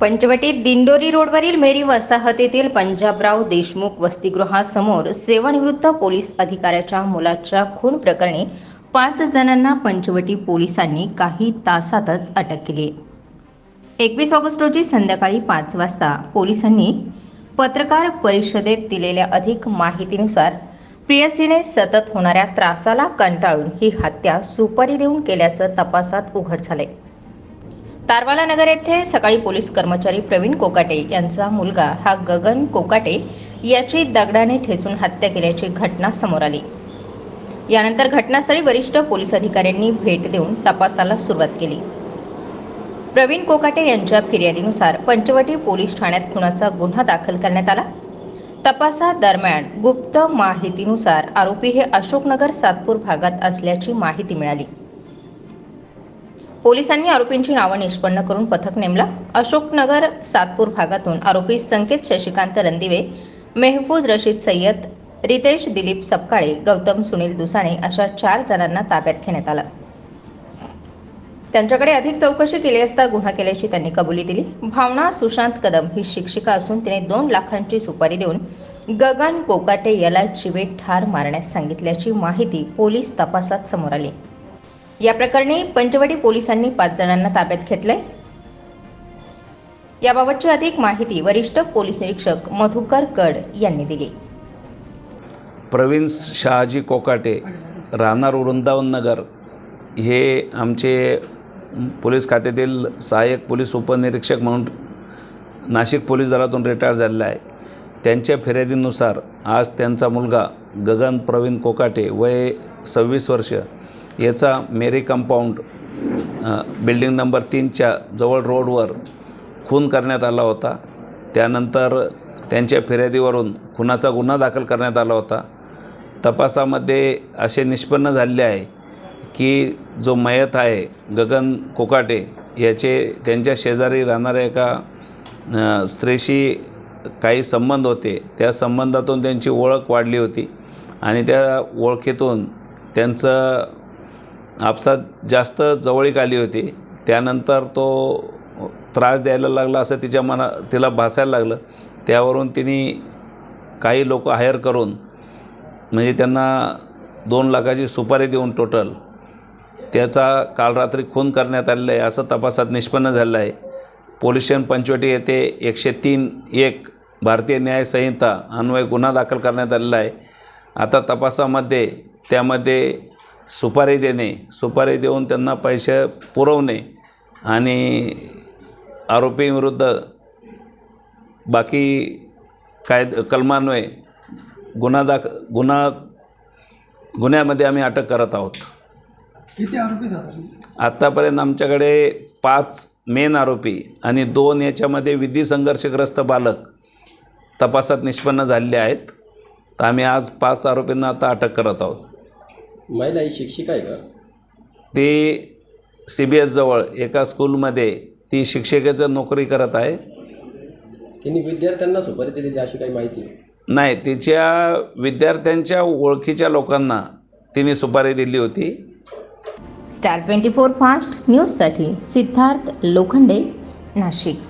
पंचवटीत दिंडोरी रोडवरील मेरी वसाहतीतील पंजाबराव देशमुख वसतिगृहासमोर सेवानिवृत्त पोलीस अधिकाऱ्याच्या मुलाच्या खून प्रकरणी पाच जणांना पंचवटी पोलिसांनी काही तासातच अटक केली. एकवीस ऑगस्ट रोजी संध्याकाळी पाच वाजता पोलिसांनी पत्रकार परिषदेत दिलेल्या अधिक माहितीनुसार प्रियसीने सतत होणाऱ्या त्रासाला कंटाळून ही हत्या सुपारी देऊन केल्याचं तपासात उघड झालंय. तारवाला नगर येथे सकाळी पोलीस कर्मचारी प्रवीण कोकाटे यांचा मुलगा हा गगन कोकाटे याची दगडाने ठेचून हत्या केल्याची घटना समोर आली. यानंतर घटनास्थळी वरिष्ठ पोलीस अधिकाऱ्यांनी भेट देऊन तपासाला सुरुवात केली. प्रवीण कोकाटे यांच्या फिर्यादीनुसार पंचवटी पोलीस ठाण्यात खुनाचा गुन्हा दाखल करण्यात आला. तपासादरम्यान गुप्त माहितीनुसार आरोपी हे अशोकनगर सातपूर भागात असल्याची माहिती मिळाली. पोलिसांनी आरोपींची नावं निष्पन्न करून पथक नेमला. अशोकनगर सातपूर भागातून आरोपी संकेत शशिकांत रणदिवे मेहफूज रशीद सय्यद रितेश दिलीप सपकाळे गौतम सुनील दुसाणे अशा चार जणांना ताब्यात घेण्यात आलं. त्यांच्याकडे अधिक चौकशी केली असता गुन्हा केल्याची त्यांनी कबुली दिली. भावना सुशांत कदम ही शिक्षिका असून तिने दोन लाखांची सुपारी देऊन गगन कोकाटे याला चिवे ठार मारण्यास सांगितल्याची माहिती पोलीस तपासात समोर आली. या प्रकरणी पंचवटी पोलिसांनी पाच जणांना ताब्यात घेतले याबाबतची अधिक माहिती वरिष्ठ पोलीस निरीक्षक मधुकर कड यांनी दिली. प्रवीण शहाजी कोकाटे राहणार वृंदावन नगर हे आमचे पोलीस खात्यातील सहाय्यक पोलीस उपनिरीक्षक म्हणून नाशिक पोलीस दलातून रिटायर झालेला आहे. त्यांच्या फिर्यादीनुसार आज त्यांचा मुलगा गगन प्रवीण कोकाटे वय सव्वीस वर्ष याचा मेरी कंपाऊंड बिल्डिंग नंबर तीनच्या जवळ रोडवर खून करण्यात आला होता. त्यानंतर त्यांच्या फिर्यादीवरून खुनाचा गुन्हा दाखल करण्यात आला होता. तपासामध्ये असे निष्पन्न झालेले आहे की जो मयत आहे गगन कोकाटे याचे त्यांच्या शेजारी राहणाऱ्या एका स्त्रीशी काही संबंध होते. त्या संबंधातून त्यांची ओळख वाढली होती आणि त्या ओळखीतून त्यांचं आपसात जास्त जवळीक आली होती. त्यानंतर तो त्रास द्यायला लागला असं तिच्या मना तिला भासायला लागलं. त्यावरून तिने काही लोक हायर करून म्हणजे त्यांना दोन लाखाची सुपारी देऊन टोटल त्याचा काल रात्री खून करण्यात आलेला आहे असं तपासात निष्पन्न झालेलं आहे. पोलीस स्टेशन पंचवटी येथे एकशे तीन एक भारतीय न्याय संहिता अन्वय गुन्हा दाखल करण्यात आलेला आहे. आता तपासामध्ये त्यामध्ये सुपारी देणे सुपारी देऊन त्यांना पैसे पुरवणे आणि आरोपीविरुद्ध बाकी कायद कलमान्वये गुन्हा दाख गुन्हा गुन्ह्यामध्ये आम्ही अटक करत आहोत. किती आरोपी साधारण? आत्तापर्यंत आमच्याकडे पाच मेन आरोपी आणि दोन याच्यामध्ये विधी संघर्षग्रस्त बालक तपासात निष्पन्न झालेले आहेत. तर आम्ही आज पाच आरोपींना आता अटक करत आहोत. महिला ही शिक्षिका आहे का? ती सी बी एसजवळ एका स्कूलमध्ये ती शिक्षकेचं नोकरी करत आहे. तिने विद्यार्थ्यांना सुपारी दिलेली अशी काही माहिती? आहे. नाही तिच्या विद्यार्थ्यांच्या ओळखीच्या लोकांना तिने सुपारी दिली होती. स्टार ट्वेंटी फोर फास्ट न्यूजसाठी सिद्धार्थ लोखंडे नाशिक.